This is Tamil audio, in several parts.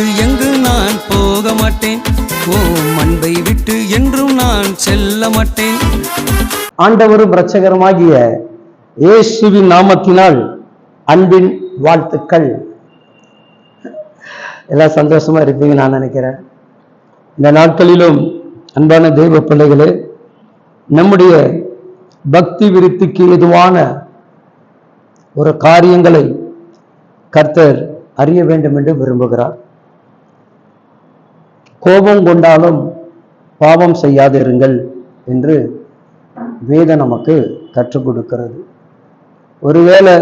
விட்டு எங்கு நான் போக மாட்டேன்? ஓ அன்பை விட்டு என்றும் நான் செல்ல மாட்டேன். ஆண்டவரும் இரட்சகருமாகிய இயேசுவின் நாமத்தினால் அன்பின் வாழ்த்துக்கள். எல்லாம் சந்தோஷமா இருப்பீங்க நான் நினைக்கிறேன். இந்த நாட்களிலும் அன்பான தெய்வ பிள்ளைகளே நம்முடைய பக்தி விருத்திக்கு எதுவான ஒரு காரியங்களை கர்த்தர் அறிய வேண்டும் என்று விரும்புகிறார். கோபம் கொண்டாலும் பாவம் செய்யாதிருங்கள் என்று வேதம் நமக்கு கற்றுக் கொடுக்கிறது. ஒருவேளை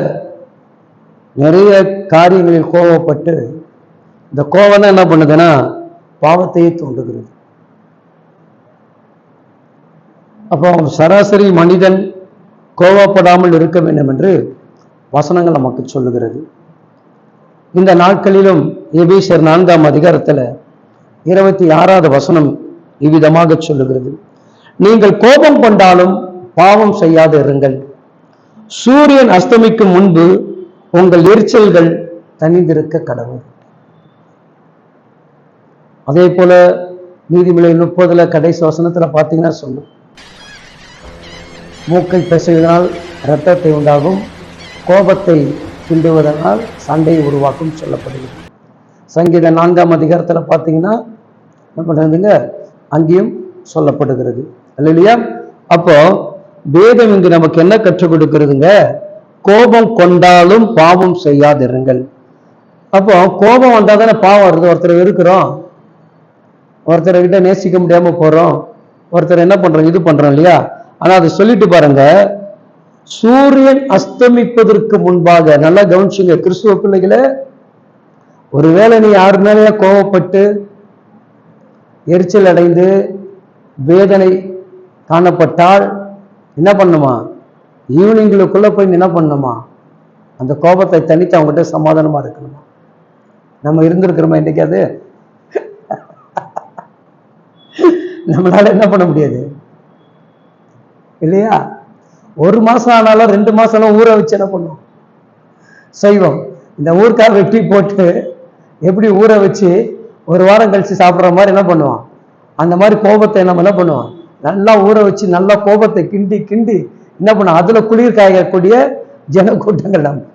நிறைய காரியங்களில் கோபப்பட்டு இந்த கோபம் தான் என்ன பண்ணுதுன்னா பாவத்தையே தூண்டுகிறது. அப்போ சராசரி மனிதன் கோபப்படாமல் இருக்க வேண்டும் என்று வசனங்கள் நமக்கு சொல்லுகிறது. இந்த நாட்களிலும் எபேசியர் நான்காம் அதிகாரத்தில் இருபத்தி ஆறாவது வசனம் இவ்விதமாக சொல்லுகிறது. நீங்கள் கோபம் கொண்டாலும் பாவம் செய்யாது இருங்கள். சூரியன் அஸ்தமிக்கும் முன்பு உங்கள் எரிச்சல்கள் தனிந்திருக்க கடவுள். அதே போல நீதிமொழி முப்பதுல கடைசி வசனத்துல பார்த்தீங்கன்னா சொல்லும். மூக்கை பிசைவதனால் இரத்தத்தை உண்டாகும் கோபத்தை கிண்டுவதனால் சண்டையை உருவாக்கும் சொல்லப்படுகிறது. சங்கீத நான்காம் அதிகாரத்தில் பார்த்தீங்கன்னா என்ன பண்ணுறதுங்க அங்கேயும் சொல்லப்படுகிறது. இல்லையா அப்போ வேதம் இங்கு நமக்கு என்ன கற்றுக் கொடுக்கிறதுங்க? கோபம் கொண்டாலும் பாவம் செய்யாதிருங்கள். அப்போ கோபம் வந்தால் தானே பாவம் வருது? ஒருத்தர் இருக்கிறோம் ஒருத்தரை கிட்ட நேசிக்க முடியாம போறோம். ஒருத்தர் என்ன பண்றோம்? இது பண்றோம் இல்லையா? ஆனா அதை சொல்லிட்டு பாருங்க சூரியன் அஸ்தமிப்பதற்கு முன்பாக நல்லா கவனிச்சுங்க கிறிஸ்துவ பிள்ளைகளே ஒருவேளை நீ யாரு மேலேயே கோவப்பட்டு எரிச்சல் அடைந்து வேதனை காணப்பட்டால் என்ன பண்ணுமா? ஈவினிங்களுக்குள்ள போய் என்ன பண்ணுமா? அந்த கோபத்தை தனித்து அவங்ககிட்ட சமாதானமா இருக்கணுமா? நம்ம இருந்திருக்கிறோமா என்னைக்காது நம்மளால என்ன பண்ண முடியாது? இல்லையா? ஒரு மாசம் ஆனாலும் ரெண்டு மாசம் ஊற வச்சு என்ன பண்ணுவோம் செய்வோம் இந்த ஊருக்காக வெட்டி போட்டு எப்படி ஊற வச்சு ஒரு வாரம் கழிச்சு சாப்பிட்ற மாதிரி என்ன பண்ணுவான். அந்த மாதிரி கோபத்தை நம்ம என்ன பண்ணுவோம் நல்லா ஊற வச்சு நல்லா கோபத்தை கிண்டி கிண்டி என்ன பண்ணுவோம் அதுல குளிர் காயக்கூடிய ஜன கூட்டங்கள் நம்ம.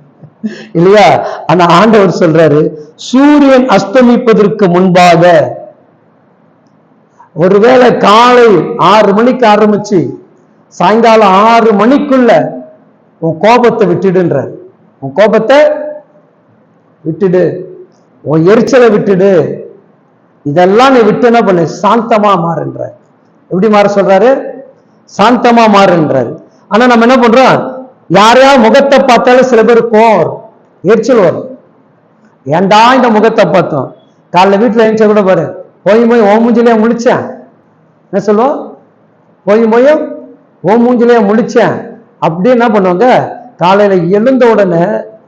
இல்லையா? ஆனா ஆண்டவர் சொல்றாரு சூரியன் அஸ்தமிப்பதற்கு முன்பாக ஒருவேளை காலை ஆறு மணிக்கு ஆரம்பிச்சு சாயங்காலம் ஆறு மணிக்குள்ள உன் கோபத்தை விட்டுடுன்றார். உன் கோபத்தை விட்டுடு. உன் எரிச்சலை விட்டுடு. இதெல்லாம் நீ விட்டு என்ன பண்ணு சாந்தமா மாறுன்ற. எப்படி மாற சொல்றாரு? சாந்தமா மாறுன்றாரு ஆனா நம்ம என்ன பண்றோம்? யாரையா முகத்தை பார்த்தாலும் சில பேர் கோவம் எரிச்சல் வரும். ஏன்டா இந்த முகத்தை பார்த்தோம்? காலைல வீட்டுல எழுந்த கூட பாரு போய் போய் ஓ மூஞ்சிலேயே முழிச்சேன். என்ன சொல்லுவோம்? போய் போய் ஓ மூஞ்சிலேயே முழிச்சேன். அப்படியே என்ன பண்ணுவாங்க? காலையில எழுந்த உடனே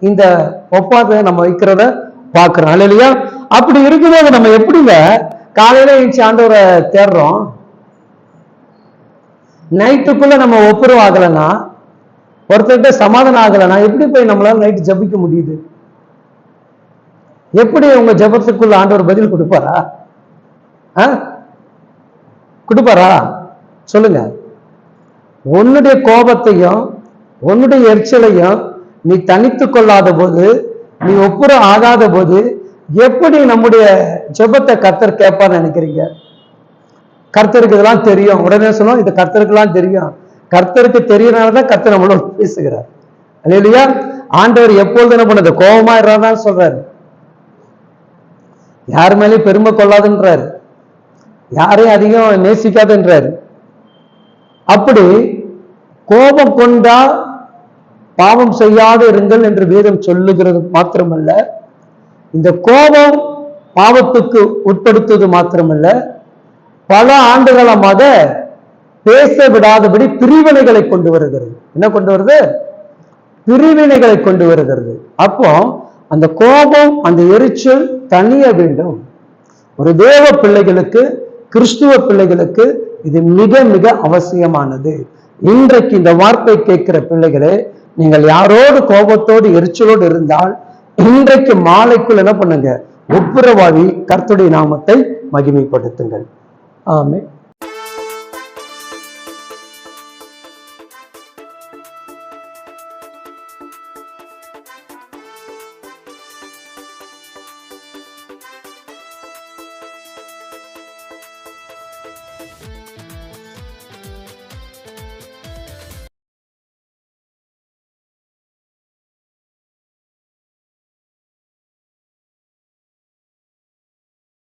இந்த ஒப்பாத நம்ம வைக்கிறத பார்க்கிறோம். இல்லையா அப்படி இருக்கும்போது நம்ம எப்படிங்க? காலையில எழுச்சி ஆண்டவரை தேடுறோம். நைட்டுக்குள்ள நம்ம ஒப்புரவு ஆகலைன்னா ஒருத்தர்கிட்ட சமாதானம் ஆகலைன்னா எப்படி போய் நம்மளால நைட்டு ஜபிக்க முடியுது? எப்படி உங்க ஜபத்துக்குள்ள ஆண்டவர் பதில் கொடுப்பாரா? ஆ? கொடுப்பாரா? சொல்லுங்க. உன்னுடைய கோபத்தையும் உன்னுடைய எரிச்சலையும் நீ தனித்து கொள்ளாத போது நீ ஒப்புரம் ஆகாத போது எப்படி நம்முடைய ஜெபத்தை கர்த்தர் கேட்பான்னு நினைக்கிறீங்க? கர்த்தருக்கு இதெல்லாம் தெரியும். உடனே சொல்லுவோம் இது கர்த்தருக்குலாம் தெரியும். கர்த்தருக்கு தெரியறனாலதான் கர்த்தர் நம்மளோட பேசுகிறார். இல்லையா ஆண்டவர் எப்பொழுது என்ன பண்ணது? கோபமா இருந்தான்னு சொல்றாரு. யார் மேலேயும் பெருமை கொள்ளாதுன்றாரு. யாரையும் அதிகம் நேசிக்காதுன்றாரு. அப்படி கோபம் கொண்டா பாவம் செய்யாது இருங்கள் என்று வேதம் சொல்லுகிறது மாத்திரமல்ல. இந்த கோபம் பாவத்துக்கு உட்படுத்துவது மாத்திரமல்ல. பல ஆண்டுகளமாக பேச விடாதபடி பிரிவினைகளை கொண்டு வருகிறது. என்ன கொண்டு வருது? பிரிவினைகளை கொண்டு வருகிறது. அப்போ அந்த கோபம் அந்த எரிச்சல் தனிய வேண்டும். ஒரு தேவ பிள்ளைகளுக்கு கிறிஸ்துவ பிள்ளைகளுக்கு இது மிக மிக அவசியமானது. இன்றைக்கு இந்த வார்த்தை கேட்கிற பிள்ளைகளே நீங்கள் யாரோடு கோபத்தோடு எரிச்சலோடு இருந்தால் இன்றைக்கு மாலைக்குள் என்ன பண்ணுங்க? ஒப்புரவாவி கர்த்துடைய நாமத்தை மகிமைப்படுத்துங்கள். ஆமே